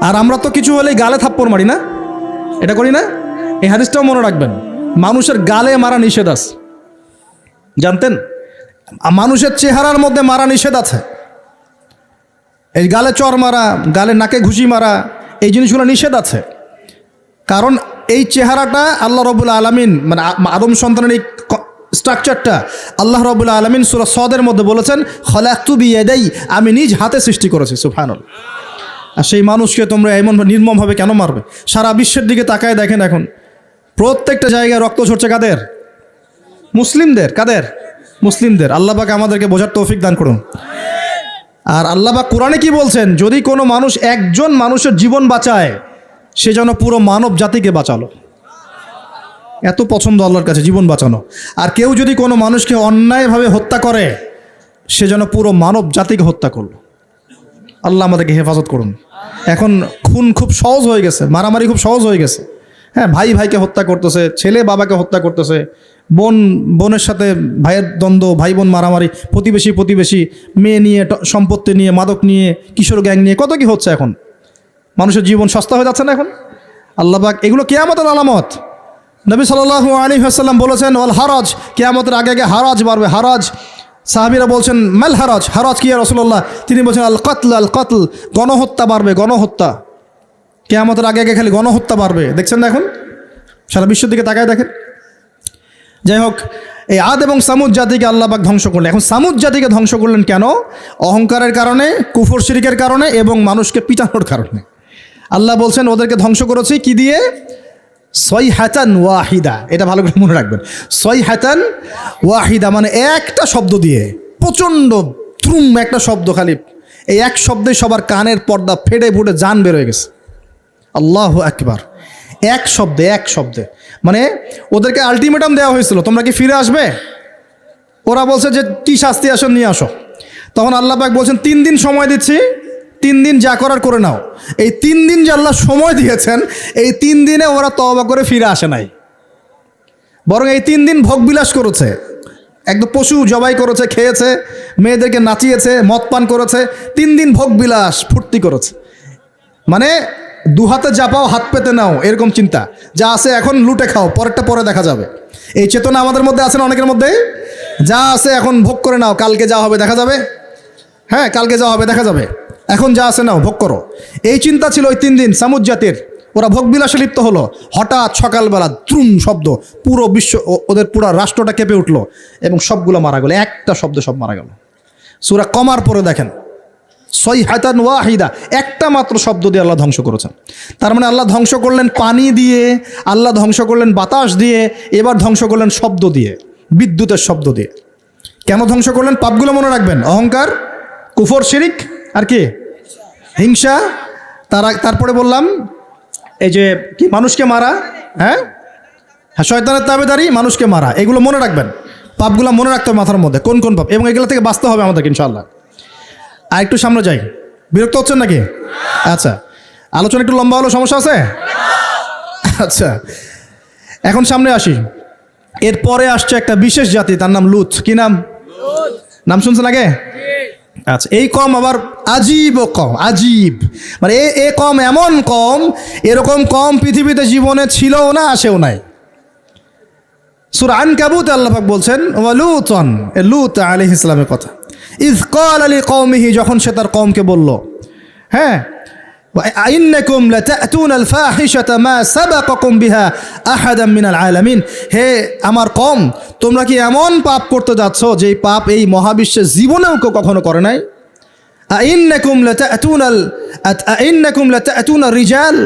আর আমরা তো কিছু হলেই গালে থাপ্পড় মারি না? এটা করি না? এই হাদিসটাও মনে রাখবেন। মানুষের গালে মারা নিষেধ আছে। জানতেন? মানুষের চেহারার মধ্যে মারা নিষেধ আছে। এই গালে চর মারা, গালে নাকে ঘুষি মারা, এই জিনিসগুলো নিষেধ আছে। কারণ এই চেহারাটা আল্লাহ রবুল্লা আলমিন মানে আদম সন্তানের এই স্ট্রাকচারটা আল্লাহ রবুল্লা আলমিন সুরা সদের মধ্যে বলেছেন খলাক্তুবি এদাই আমি নিজ হাতে সৃষ্টি করেছি সুফানুল আর সেই মানুষকে তোমরা এমন নির্মমভাবে কেন মারবে? সারা বিশ্বের দিকে তাকায় দেখেন এখন। প্রত্যেকটা জায়গায় রক্ত ঝরছে কাদের? মুসলিমদের। কাদের? মুসলিমদের। আল্লাহ আমাদেরকে বোঝার তৌফিক দান করুন। আর আল্লাহ পাক কোরআনে কি বলছেন? যদি কোনো মানুষ একজন মানুষের জীবন বাঁচায়, সে যেন পুরো মানব জাতিকে বাঁচালো। এত পছন্দ আল্লাহর কাছে, জীবন বাঁচানো। আর কেউ যদি কোনো মানুষকে অন্যায়ভাবে হত্যা করে, সে যেন পুরো মানব জাতিকে হত্যা করল। আল্লাহ আমাদেরকে হেফাজত করুন। এখন খুন খুব সহজ হয়ে গেছে, মারামারি খুব সহজ হয়ে গেছে। হ্যাঁ ভাই ভাইকে হত্যা করতেছে, ছেলে বাবাকে হত্যা করতেছে, বোন, বোনের সাথে ভাইয়ের দ্বন্দ্ব, ভাই বোন মারামারি, প্রতিবেশী প্রতিবেশী, মেয়ে নিয়ে সম্পত্তি নিয়ে, মাদক নিয়ে, কিশোর গ্যাং নিয়ে, কত কি হচ্ছে এখন? মানুষের জীবন সস্তা হয়ে যাচ্ছে না এখন? আল্লাহবাক, এগুলো কেয়ামতের আলামত। নবী সাল আলী হাসাল্লাম বলেছেন, ওয়াল হারাজ, কেয়ামতের আগে আগে হারাজ বাড়বে, হারাজ। সাহাবিরা বলছেন, মেল হারাজ? হারাজ কি রসুল্লাহ তিনি বলছেন, আল কতল আল কতল, গণহত্যা বাড়বে, গণহত্যা। কেয়ামতের আগে আগে খালি গণহত্যা বাড়বে। দেখছেন না এখন? সারা বিশ্বের দিকে তাকায় দেখেন। যাই হোক, এই আদ এবং সামুদ জাতিকে আল্লাহবাক ধ্বংস করলেন। এখন সামুদ জাতিকে ধ্বংস করলেন কেন? অহংকারের কারণে, কুফর শিরিকের কারণে এবং মানুষকে পিটানোর কারণে। আল্লাহ বলছেন, ওদেরকে ধ্বংস করেছি কি দিয়ে? সই হাতান ওয়াহিদা। এটা ভালো করে মনে রাখবেন। সই হাতান ওয়াহিদা মানে একটা শব্দ দিয়ে, প্রচণ্ড ত্রুম একটা শব্দ খালি। এই এক শব্দে সবার কানের পর্দা ফেটে ফুটে জান হয়ে গেছে। আল্লাহ একবার এক শব্দে এক শব্দে। মানে ওদেরকে আলটিমেটাম দেওয়া হয়েছিল, তোমরা কি ফিরে আসবে? ওরা বলছে যে, কি শাস্তি আসো, নিয়ে আসো। তখন আল্লাহ পাক বলছেন, তিন দিন সময় দিচ্ছি তিন দিন যা করার করে নাও। এই তিন দিন যে আল্লাহ সময় দিয়েছেন, এই তিন দিনে ওরা তবা করে ফিরে আসে নাই। বরং এই তিন দিন ভোগবিলাস করেছে। একদম পশু জবাই করেছে, খেয়েছে, মেয়েদেরকে নাচিয়েছে, মদ পান করেছে, তিন দিন ভোগবিলাস ফুর্তি করেছে। মানে দু হাতে যা পাও হাত পেতে নাও, এরকম চিন্তা। যা আছে এখন লুটে খাও, পরেরটা পরে দেখা যাবে। এই চেতনা আমাদের মধ্যে আছে না অনেকের মধ্যে? যা আছে এখন ভোগ করে নাও, কালকে যা হবে দেখা যাবে? হ্যাঁ কালকে যা হবে দেখা যাবে। এখন যা আছে নাও, ভোগ করো। এই চিন্তা ছিল ওই তিন দিন সামুদ জাতির। ওরা ভোগবিলাসে লিপ্ত হলো। হঠাৎ সকালবেলা দ্রুম শব্দ, পুরো বিশ্ব ওদের পুরো রাষ্ট্রটা কেঁপে উঠল এবং সবগুলো মারা গেল। একটা শব্দ সব মারা গেল। সুরা কমার পরে দেখেন সই হাতান ওয়াহিদা, একটা মাত্র শব্দ দিয়ে আল্লাহ ধ্বংস করেছেন। তার মানে আল্লাহ ধ্বংস করলেন পানি দিয়ে, আল্লাহ ধ্বংস করলেন বাতাস দিয়ে, এবার ধ্বংস করলেন শব্দ দিয়ে, বিদ্যুতের শব্দ দিয়ে। কেন ধ্বংস করলেন? পাপগুলো মনে রাখবেন। অহংকার, কুফর, শিরিক, আর কি? হিংসা, তারা তারপরে বললাম, এই যে কি মানুষকে মারা হ্যাঁ? হ্যাঁ শয়তানের তাবেদারি, মানুষকে মারা, এগুলো মনে রাখবেন। পাপগুলো মনে রাখতে হবে মাথার মধ্যে, কোন কোন পাপ, এবং এগুলো থেকে বাঁচতে হবে আমাদেরকে, ইনশাআল্লাহ। আর একটু সামনে যাই। বিরক্ত হচ্ছেন নাকি? আচ্ছা আলোচনা একটু লম্বা হলো সমস্যা আছে? আচ্ছা এখন সামনে আসি। এরপরে আসছে একটা বিশেষ জাতি, তার নাম লুত কি নাম? নাম শুনছেন আগে? আচ্ছা এই কম আবার আজীব কম, আজীব। মানে এ এ কম এমন কম, এরকম কম পৃথিবীতে জীবনে ছিলও না, আসেও নাই। সুর আন কাবুত আল্লাহাক বলছেন লুতন, এ লুত আলি ইসলামের কথা। ইজ কল আলী কৌমিহি যখন সে তার কমকে বলল হ্যাঁ আইন্নাকুম লাতাতুন আল ফাহিশাতা মা সাবাকাকুম বিহা আহাদাম মিনাল আলামিন। হে আমার কম তোমরা কি এমন পাপ করতে যাচ্ছ যে পাপ এই মহাবিশ্বের জীবনেও কেউ কখনো করে নাই? রিজাল।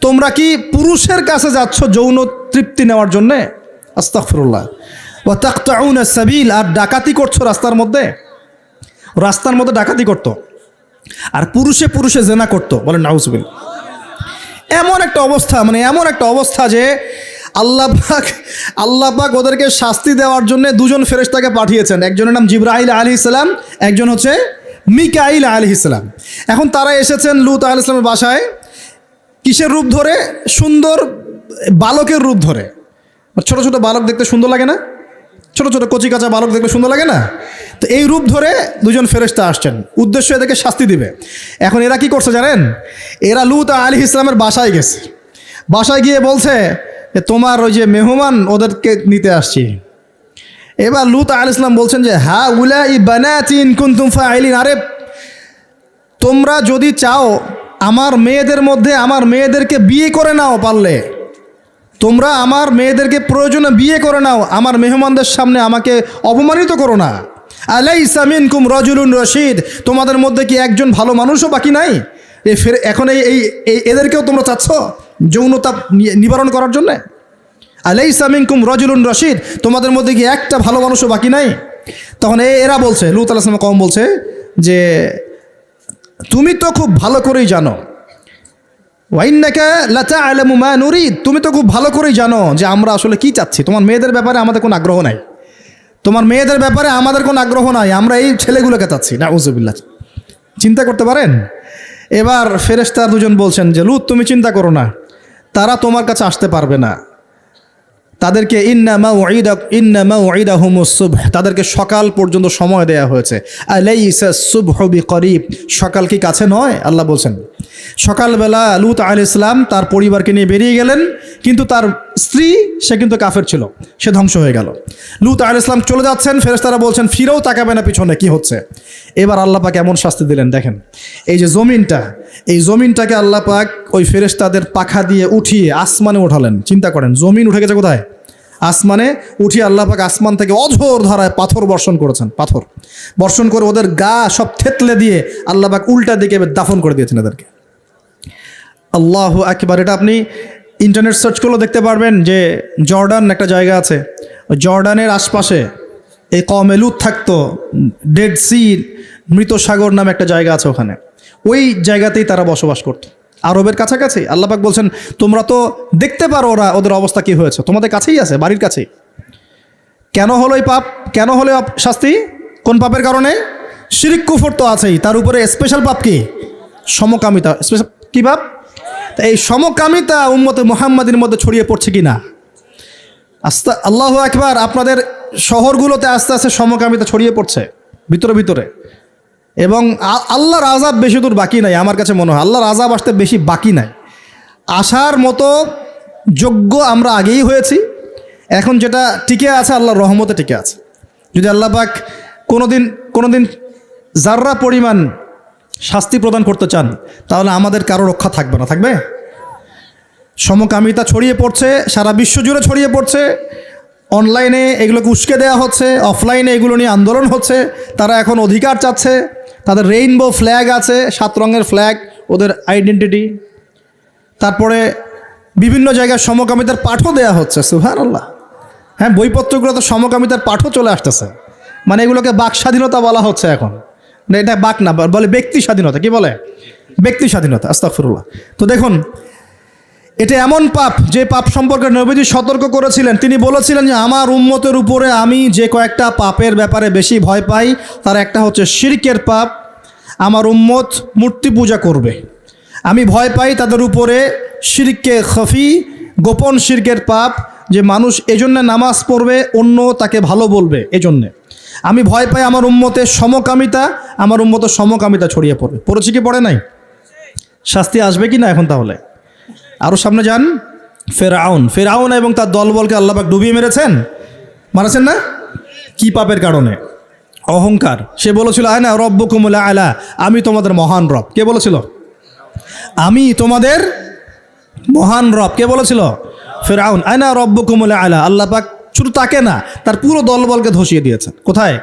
তোমরা কি পুরুষের কাছে যাচ্ছ যৌন তৃপ্তি নেওয়ার জন্যে? তাকতাউনা সাবিল, আর ডাকাতি করছ রাস্তার মধ্যে? রাস্তার মধ্যে ডাকাতি করতো। আর পুরুষে পুরুষে জেনা করতো। বলেন নাউজুবিল এমন একটা অবস্থা মানে এমন একটা অবস্থা যে আল্লাহ পাক আল্লাহ পাক ওদেরকে শাস্তি দেওয়ার জন্য দুজন ফেরেশতাকে পাঠিয়েছেন। একজনের নাম জিব্রাহিল আলী ইসলাম একজন হচ্ছে মিকাইল আলী ইসলাম এখন তারা এসেছেন লুত আল ইসলামের বাসায়, কিসের রূপ ধরে? সুন্দর বালকের রূপ ধরে। ছোট ছোট বালক দেখতে সুন্দর লাগে না? ছোট ছোট কচি কাঁচা বালক দেখলে সুন্দর লাগে না? তো এই রূপ ধরে দুজন ফেরেস্তা আসছেন। উদ্দেশ্য এদেরকে শাস্তি দিবে। এখন এরা কি করছে জানেন? এরা লুত আলী ইসলামের বাসায় গেছে। বাসায় গিয়ে বলছে তোমার ওই যে মেহমান ওদেরকে নিতে আসছি। এবার লুত আল ইসলাম বলছেন যে, হা উলা ই বানাতিন কুন্তুম ফাইলিন আরে, তোমরা যদি চাও আমার মেয়েদের মধ্যে আমার মেয়েদেরকে বিয়ে করে নাও পারলে, তোমরা আমার মেয়েদেরকে প্রয়োজনে বিয়ে করে নাও, আমার মেহমানদের সামনে আমাকে অপমানিত করো না। আলাই সামিন কুম রজুলুন রশিদ, তোমাদের মধ্যে কি একজন ভালো মানুষও বাকি নাই? এ ফের, এখন এই, এদেরকেও তোমরা চাচ্ছ? যৌনতা নিবারণ করার জন্যে? আলাই সামিন কুম রজুলুন রশিদ, তোমাদের মধ্যে কি একটা ভালো মানুষও বাকি নাই? তখন এরা বলছে, লুত আলাহ কম বলছে যে, তুমি তো খুব ভালো করেই জানো। ওয়াইন্নাকা লাতা আলামু মা নুরিদ, তুমি তো খুব ভালো করেই জানো যে আমরা আসলে কি চাচ্ছি। তোমার মেয়েদের ব্যাপারে আমাদের কোনো আগ্রহ নাই। তোমার মেয়েদের ব্যাপারে আমাদের কোনো আগ্রহ নাই। আমরা এই ছেলেগুলোকে চাচ্ছি। না উজুবিল্লা চিন্তা করতে পারেন? এবার ফেরেশতা দুজন বলছেন যে, লুত, তুমি চিন্তা করো না। তারা তোমার কাছে আসতে পারবে না। তাদেরকে ইন্নামা ওয়াইদা ইন্নামা ওয়াইদা হুমুসুব তাদেরকে সকাল পর্যন্ত সময় দেয়া হয়েছে। আলাই সুভ সুবহবি করিব সকাল কি কাছে নয়? আল্লাহ বলছেন সকালবেলা লুত আল ইসলাম তার পরিবারকে নিয়ে বেরিয়ে গেলেন, কিন্তু তার স্ত্রী, সে কিন্তু কাফের ছিল, সে ধ্বংস হয়ে গেল। লুত আল ইসলাম চলে যাচ্ছেন ফেরেস্তারা বলছেন, ফিরেও তাকাবে না পিছনে, কি হচ্ছে? এবার আল্লাহ পাক এমন শাস্তি দিলেন, দেখেন, এই যে জমিনটা, এই জমিনটাকে আল্লাহ পাক ওই ফেরেস্তাদের পাখা দিয়ে উঠিয়ে আসমানে উঠালেন, চিন্তা করেন, জমিন উঠে গেছে কোথায়? আসমানে উঠিয়ে আল্লাহ পাক আসমান থেকে অঝোর ধারায় পাথর বর্ষণ করেছেন, পাথর। বর্ষণ করে ওদের গা সব থেতলে দিয়ে আল্লাহ পাক উল্টা দিকে দাফন করে দিয়েছেন এদেরকে। আল্লাহ একবার এটা আপনি ইন্টারনেট সার্চ করলেও দেখতে পারবেন যে জর্ডান একটা জায়গা আছে। জর্ডানের আশপাশে এই কমেলুত থাকতো ডেড সি মৃত সাগর নামে একটা জায়গা আছে ওখানে। ওই জায়গাতেই তারা বসবাস করত। আরবের কাছাকাছি। আল্লাপাক বলছেন, তোমরা তো দেখতে পারো ওরা ওদের অবস্থা কি হয়েছে। তোমাদের কাছেই আছে, বাড়ির কাছেই। কেন হলো এই পাপ? কেন হলো শাস্তি? কোন পাপের কারণে? শিরিক কুফর তো আছেই। তার উপরে স্পেশাল পাপ কি? সমকামিতা। স্পেশাল কী পাপ? তা এই সমকামিতা উম্মতে মোহাম্মদের মধ্যে ছড়িয়ে পড়ছে কি না আস্তে, আল্লাহ একবার আপনাদের শহরগুলোতে আস্তে আস্তে সমকামিতা ছড়িয়ে পড়ছে, ভিতরে ভিতরে। এবং আল্লাহর আজাব বেশি দূর বাকি নাই, আমার কাছে মনে হয়। আল্লাহর আজাব আসতে বেশি বাকি নাই। আসার মতো যোগ্য আমরা আগেই হয়েছি। এখন যেটা টিকে আছে, আল্লাহর রহমতে টিকে আছে। যদি আল্লাহ পাক কোনোদিন কোনোদিন যার্রা পরিমাণ শাস্তি প্রদান করতে চান, তাহলে আমাদের কারও রক্ষা থাকবে না, থাকবে? সমকামিতা ছড়িয়ে পড়ছে, সারা বিশ্ব জুড়ে ছড়িয়ে পড়ছে, অনলাইনে এগুলোকে উস্কে দেওয়া হচ্ছে, অফলাইনে এগুলো নিয়ে আন্দোলন হচ্ছে, তারা এখন অধিকার চাচ্ছে, তাদের রেইনবো ফ্ল্যাগ আছে, সাত রঙের ফ্ল্যাগ ওদের আইডেন্টিটি তারপরে বিভিন্ন জায়গায় সমকামিতার পাঠও দেয়া হচ্ছে সুহান আল্লাহ হ্যাঁ বইপত্রগুলো তো সমকামিতার পাঠও চলে আসতেছে। মানে এগুলোকে বাক স্বাধীনতা বলা হচ্ছে এখন। না, এটা বাক না বলে ব্যক্তি স্বাধীনতা কি বলে? ব্যক্তি স্বাধীনতা আস্তাফরুল্লাহ তো দেখুন এটা এমন পাপ যে পাপ সম্পর্কে নবীজি সতর্ক করেছিলেন। তিনি বলেছিলেন যে আমার উম্মতের উপরে আমি যে কয়েকটা পাপের ব্যাপারে বেশি ভয় পাই তার একটা হচ্ছে শিরকের পাপ আমার উম্মত মূর্তি পূজা করবে। আমি ভয় পাই তাদের উপরে শিরকে খফি গোপন শিরকের পাপ যে মানুষ এজন্য নামাজ পড়বে অন্য তাকে ভালো বলবে এজন্যে। আমি ভয় পাই আমার উম্মতে সমকামিতা, আমার উম্মতে সমকামিতা ছড়িয়ে পড়বে পড়েছে কি, পড়ে নাই? শাস্তি আসবে কি না এখন তাহলে? আরও সামনে যান। ফেরাউন ফেরাউন এবং তার দলবলকে আল্লাপাক ডুবিয়ে মেরেছেন? মারাছেন না? কি পাপের কারণে? অহংকার। সে বলেছিল, আয় না রব্ব কুমুলা আলা, আমি তোমাদের মহান রব। কে বলেছিল? আমি তোমাদের মহান রব। কে বলেছিল? ফেরাউন। আয়না রব্ব কুমুলা আলা। আল্লাহ পাক শুধু তাকে না, তার পুরো দলবলকে ধসিয়ে দিয়েছেন। কোথায়?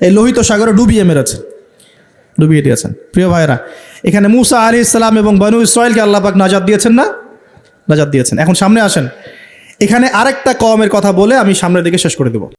এই লোহিত সাগরে ডুবিয়ে মেরেছেন। ডুবিয়ে দিয়েছেন। প্রিয় ভাইরা এখানে মুসা আলি ইসলাম এবং বনু ইসরায়েলকে আল্লাপাক নাজাদ দিয়েছেন না? নাজাদ দিয়েছেন। এখন সামনে আসেন। এখানে আরেকটা কমের কথা বলে আমি সামনের দিকে শেষ করে দেব।